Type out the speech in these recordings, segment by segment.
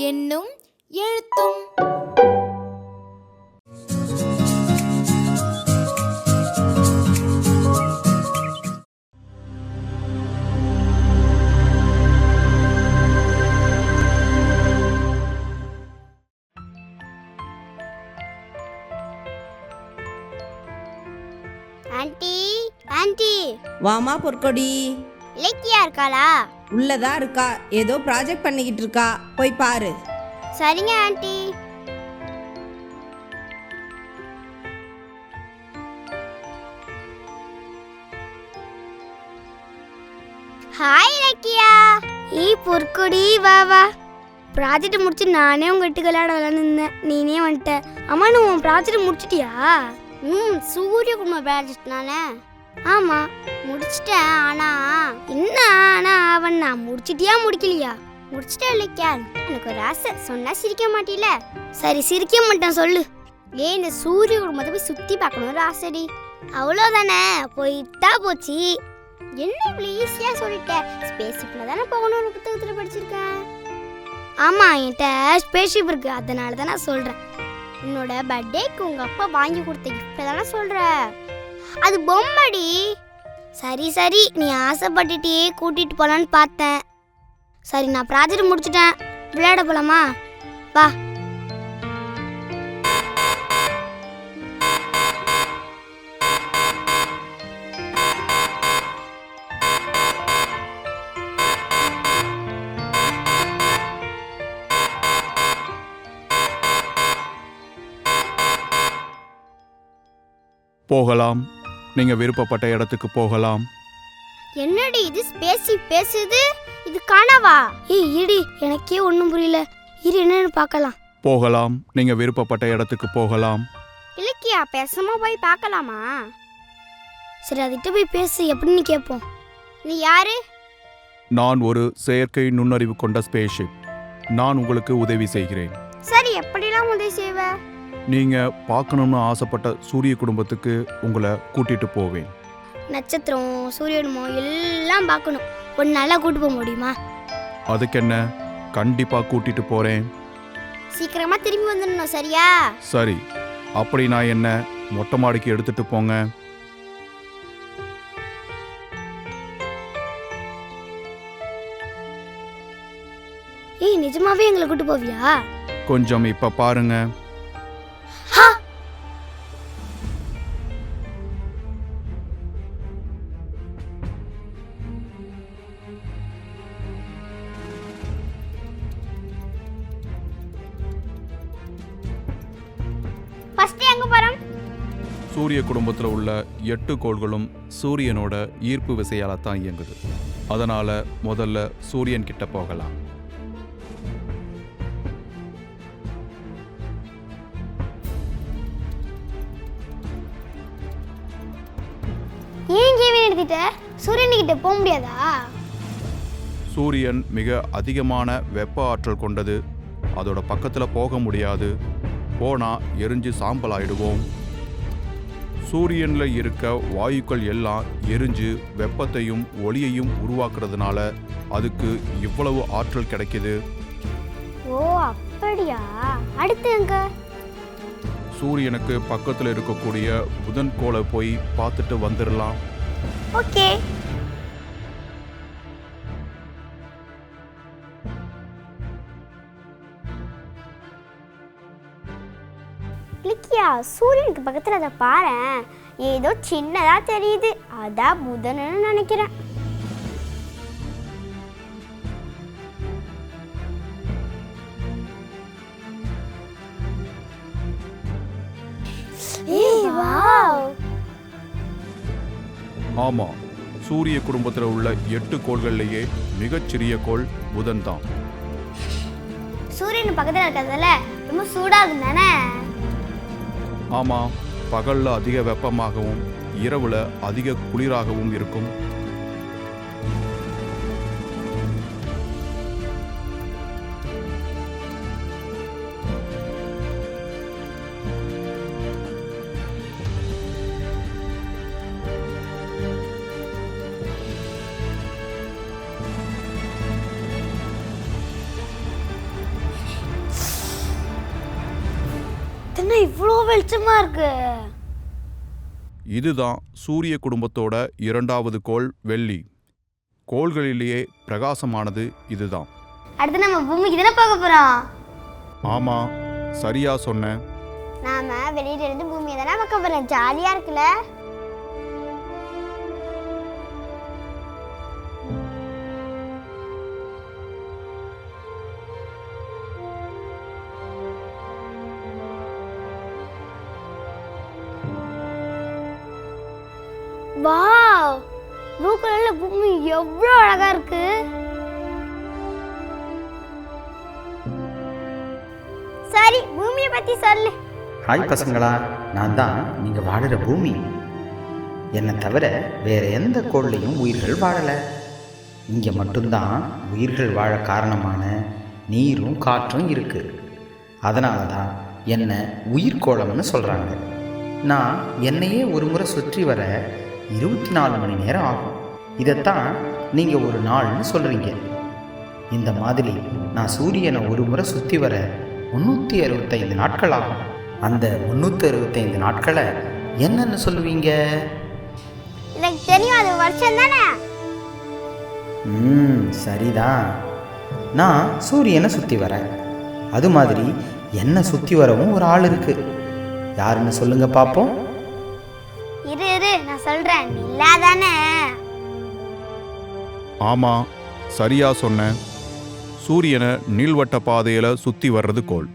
என்னும் எழுத்தும். Aunty aunty வாமா பொற்கொடி. இலக்கியா இருக்காளா? உள்ளதா இருக்கா? ஏதோ ப்ராஜெக்ட் பண்ணிக்கிட்டு இருக்கா. போய் பாரு. சரிங்க ஆன்ட்டி ஹாய் இலக்கியா. ஈ பொற்கொடி வா வா. ப்ராஜெக்ட் முடிச்சு நானே உங்க வீட்டுக்கு விளையாட விளையாண்டுருந்தேன் நீனே வந்துட்ட. அம்மா நீ உன் ப்ராஜெக்ட் முடிச்சிட்டியா? ம் சூரிய குடும்ப ப்ராஜெக்ட் ஆமாம் முடிச்சிட்டேன் ஆனா என்ன ஆனா அவன் நான் முடிச்சிட்டியா முடிக்கலையா? முடிச்சிட்டேன் இல்லைக்கா எனக்கு ஒரு ஆசை சொன்னா சிரிக்க மாட்டில சரி சிரிக்க மாட்டேன் சொல்லு. ஏன் இந்த சூரிய குடும்பத்தை போய் சுத்தி பார்க்கணும்னு ஒரு ஆசைடி. அவ்வளோதானே போயிட்டா போச்சு. என்ன இவ்வளோ ஈஸியாக சொல்லிட்டேன் ஸ்பேஸ் ஷிப்பில் தானே போகணும்னு புத்தகத்தில் படிச்சிருக்கேன் ஆமாம் என்கிட்ட ஸ்பேஸ் ஷிப் இருக்கு அதனால தான் நான் சொல்கிறேன் உன்னோட பர்த்டேக்கு உங்கள் அப்பா வாங்கி கொடுத்த கிஃப்ட்டை தானே சொல்கிற அது பொம்மடி. சரி சரி நீ ஆசைப்பட்டுட்டே கூட்டிகிட்டு போகலான்னு பார்த்தேன். சரி நான் ப்ராஜெக்ட் முடிச்சிட்டேன். விளையாட போகலாமா வா. போகலாம். நீங்க விருப்பப்பட்ட இடத்துக்கு போகலாம். என்னடி இது? பேசி பேசுது? இது காணாவா ஏய் இடி எனக்கே ஒன்றும் புரியல. இரு என்னன்னு பார்க்கலாம். போகலாம். நீங்க விருப்பப்பட்ட இடத்துக்கு போகலாம். இலக்கியா பேசாம போய் பார்க்கலாமா? சரி அதுகிட்ட போய் பேசு எப்படின்னு கேட்போம். நீ யாரு? நான் ஒரு செயற்கை நுண்ணறிவு கொண்ட ஸ்பேஸ்ஷிப் நான் உங்களுக்கு உதவி செய்கிறேன். சரி எப்படிலாம் உதவி செய்வ? நீங்க பார்க்கணும்னு ஆசைப்பட்ட சூரிய குடும்பத்துக்கு உங்களை கூட்டிட்டு போவேன். நட்சத்திரம் சூரியனுமோ எல்லாம் பார்க்கணும். ஒரு நல்லா கூட்டு போக முடியுமா? அதுக்கு என்ன கண்டிப்பா கூட்டிட்டு போறேன். சீக்கிரமா திரும்பி வந்துடணும் சரியா? சரி. அப்படி நான் என்ன மொட்டை மாடிக்கு எடுத்துட்டு போங்க. ஏய் நிஜமாவே எங்களை கூட்டு போவியா? கொஞ்சம் இப்ப பாருங்க. சூரிய குடும்பத்தில் உள்ள எட்டு கோள்களும் சூரியனோட ஈர்ப்பு விசையால தான் இயங்குது. அதனால முதல்ல சூரியன் கிட்ட போகலாம். ஏன் கேவின் எடுத்துட்ட? சூரியன் கிட்ட போக முடியாதா? சூரியன் மிக அதிகமான வெப்ப ஆற்றல் கொண்டது. அதோட பக்கத்தில் போக முடியாது. போனா எரிஞ்சு சாம்பல் ஆயிடுவோம் சூரியனில் இருக்க வாயுக்கள் எல்லாம் எரிஞ்சு வெப்பத்தையும் ஒளியையும் உருவாக்குறதுனால அதுக்கு இவ்வளவு ஆற்றல் கிடைக்குது? ஓ அப்படியா? அடுத்து எங்க? சூரியனுக்கு பக்கத்தில் இருக்கக்கூடிய புதன் கோளை போய் பார்த்துட்டு வந்துடலாம் ஓகே. சூரியனுக்கு பக்கத்தில் அதை பாரேன் ஏதோ சின்னதா தெரியுது. அதான் புதன்னு நினைக்கிறேன். ஆமாம் சூரிய குடும்பத்தில் உள்ள எட்டு கோள்கள்லேயே மிகச்சிறிய கோள் புதன் தான் சூரியன் பக்கத்தில் இருக்கிறதால ரொம்ப சூடாகும் தானே ஆமாம் பகலில் அதிக வெப்பமாகவும் இரவில் அதிக குளிராகவும் இருக்கும். வெளிச்சமா இருக்கு? இதுதான் சூரிய குடும்பத்தோட இரண்டாவது கோள் வெள்ளி. கோள்களிலேயே பிரகாசமானது இதுதான். அடுத்து நம்ம பூமிக்கு தானே பார்க்க போறோம்? ஆமா சரியா சொன்ன. நாம வெளியில இருந்து பூமியை தானே பார்க்க போறோம்? ஜாலியா இருக்குல்ல? எவ்வளோ அழகா இருக்கு. சரி பூமியை பத்தி சொல்லு. ஹாய் பசங்களா நான் தான் நீங்கள் வாழுற பூமி. என்னை தவிர வேற எந்த கோள்லையும் உயிர்கள் வாழலை. இங்கே மட்டும்தான் உயிர்கள் வாழ காரணமான நீரும் காற்றும் இருக்குது அதனால தான் என்னை உயிர்கோளம்னு சொல்கிறாங்க நான் என்னையே ஒரு முறை சுற்றி வர இருபத்தி நாலு மணி நேரம் ஆகும். இதைத்தான் நீங்கள் ஒரு நாள்னு சொல்கிறீங்க இந்த மாதிரி நான் சூரியனை ஒரு முறை சுற்றி வர முந்நூற்றி அறுபத்தைந்து நாட்கள் ஆகும் அந்த முந்நூற்றி அறுபத்தைந்து நாட்களை என்னன்னு சொல்லுவீங்க? எனக்கு தெரியும் அது வருஷம் தானே? ம் சரிதான். நான் சூரியனை சுற்றி வரேன். அது மாதிரி என்னை சுற்றி வரவும் ஒரு ஆள் இருக்கு. யாருன்னு சொல்லுங்க பார்ப்போம் இரு இரு நான் சொல்றேன். நிலா தானே ஆமா சரியா சொன்ன. சூரியனை நீள்வட்ட பாதையில சுத்தி வர்றது கோள்.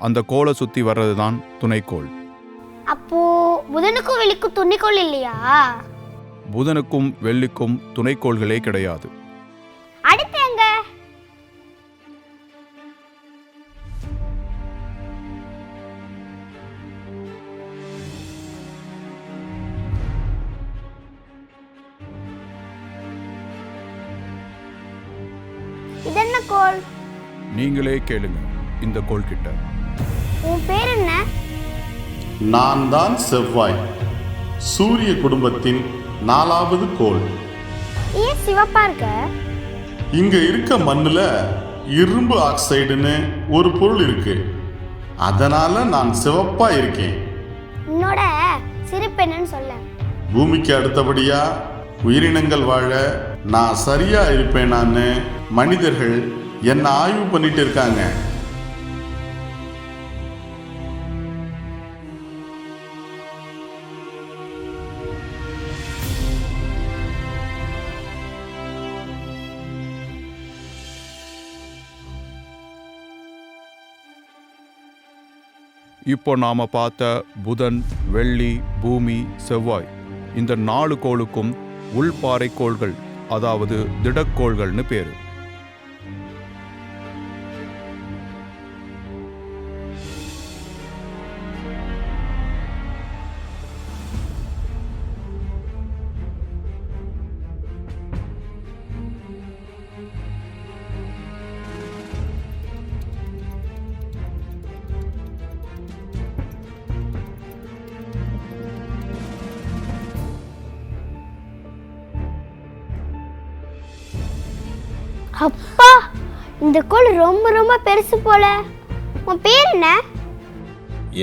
அந்த கோளை சுத்தி வர்றது தான் துணைக்கோள். அப்போ புதனுக்கும் வெளிக்கும் துணிக்கோள் இல்லையா? புதனுக்கும் வெள்ளிக்கும் துணைக்கோள்களே கிடையாது. அடுத்து நீங்களே கேளுங்க இந்த கோள் கிட்ட உன் பேர் என்ன? நான் தான் செவ்வாய். சூரிய குடும்பத்தின் நாலாவது கோள். ஏன் சிவப்பா இருக்க? இங்க இருக்க மண்ணுல இரும்பு ஆக்சைடுன்னு ஒரு பொருள் இருக்கு. அதனால நான் சிவப்பா இருக்கேன். உன்னோட சிரிப்பு என்னன்னு சொல்ல. பூமிக்கு அடுத்தபடியா உயிரினங்கள் வாழ நான் சரியா இருப்பேனான்னு மனிதர்கள் என்ன ஆய்வு பண்ணிட்டு இருக்காங்க? இப்போ நாம பார்த்த புதன் வெள்ளி பூமி செவ்வாய். இந்த நாலு கோளுக்கும் உள்பாறை கோள்கள் அதாவது திடக்கோள்கள்னு பேரு. அப்பா இந்த கோள் ரொம்ப ரொம்ப பெருசு போல. உன் பேர் என்ன?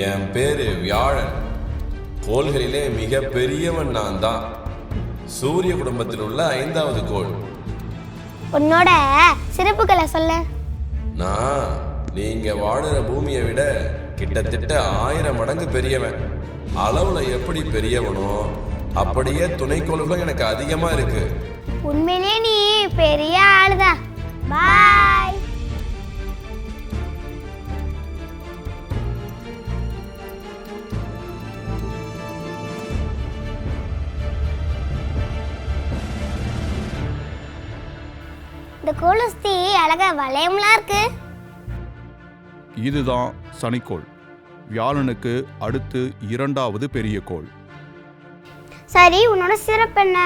என் பேரு வியாழன். கோள்களிலே மிக பெரியவன் நான் தான் சூரிய குடும்பத்தில் உள்ள ஐந்தாவது கோள் உன்னோட சிறப்புகளை சொல்ல. நான் நீங்க வாழுற பூமியை விட கிட்டத்தட்ட ஆயிரம் மடங்கு பெரியவன். அளவுல எப்படி பெரியவனோ அப்படியே துணைக்கோள்களும் எனக்கு அதிகமா இருக்கு. உண்மையிலே நீ பெரிய ஆளுதான். பாய் இந்த கோலஸ்தி அழகா வளையம்லாம் இருக்கு. இதுதான் சனிக்கோள். வியாழனுக்கு அடுத்து இரண்டாவது பெரிய கோள். சரி உன்னோட சிறப்பு என்ன?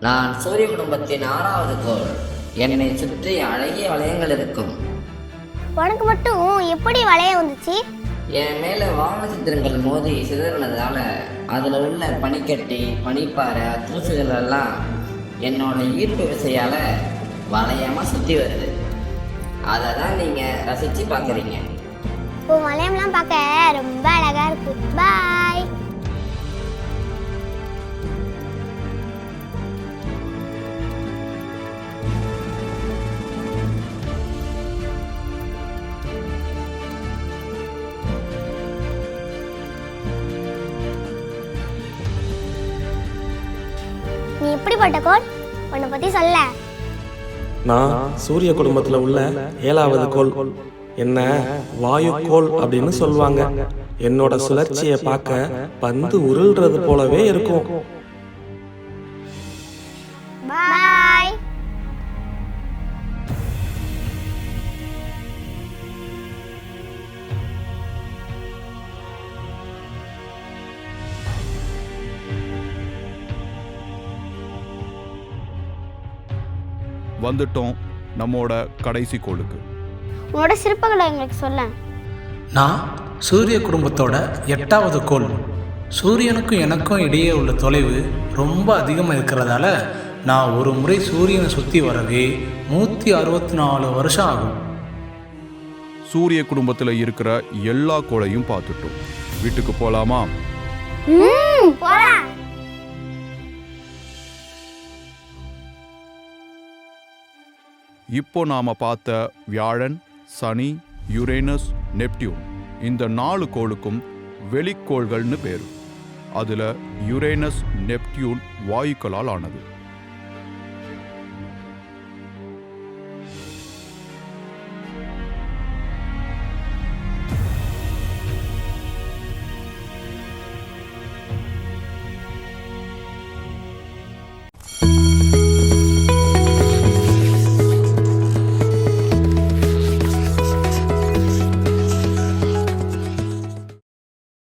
நான் சூரிய குடும்பத்தின் ஆறாவது கோள். என்னை சுற்றி அழகிய வளையங்கள் இருக்கும். உனக்கு மட்டும் எப்படி வளையம் வந்துச்சு? என் மேலே வான சித்திரங்கள் மோதி சிதறினதால அதில் உள்ள பனிக்கட்டி பனிப்பாறை தூசுகள் எல்லாம் என்னோட ஈர்ப்பு விசையால வளையமாக சுற்றி வருது. அதை தான் நீங்கள் ரசித்து பார்க்குறீங்க உன் வளையம்லாம் பார்க்க ரொம்ப அழகா இருக்கு பாய் எப்படிப்பட்ட கோல்? உன்னை பத்தி சொல்ல. நான் சூரிய குடும்பத்தில் உள்ள ஏழாவது கோள் என்ன வாயு கோல் அப்படின்னு சொல்லுவாங்க. என்னோட சுழற்சியை பார்க்க பந்து உருள்றது போலவே இருக்கும். வந்துட்டோம் நம்மோட கடைசி கோளுக்கு. உன்னோட சிற்பங்களை எங்களுக்கு சொல்ல நான் சூரிய குடும்பத்தோட எட்டாவது கோள். சூரியனுக்கும் எனக்கும் இடையே உள்ள தொலைவு ரொம்ப அதிகமாக இருக்கிறதால நான் ஒரு முறை சூரியனை சுற்றி வரவே நூற்றி அறுபத்தி நாலு வருஷம் ஆகும். சூரிய குடும்பத்தில் இருக்கிற எல்லா கோளையும் பார்த்துட்டோம். வீட்டுக்கு போலாமா? ம் இப்போ நாம பார்த்த வியாழன் சனி யுரேனஸ் நெப்டியூன் இந்த நாலு கோளுக்கும் வெளிக்கோள்கள்னு பேரு. அதில் யுரேனஸ் நெப்டியூன் வாயுக்களால் ஆனது.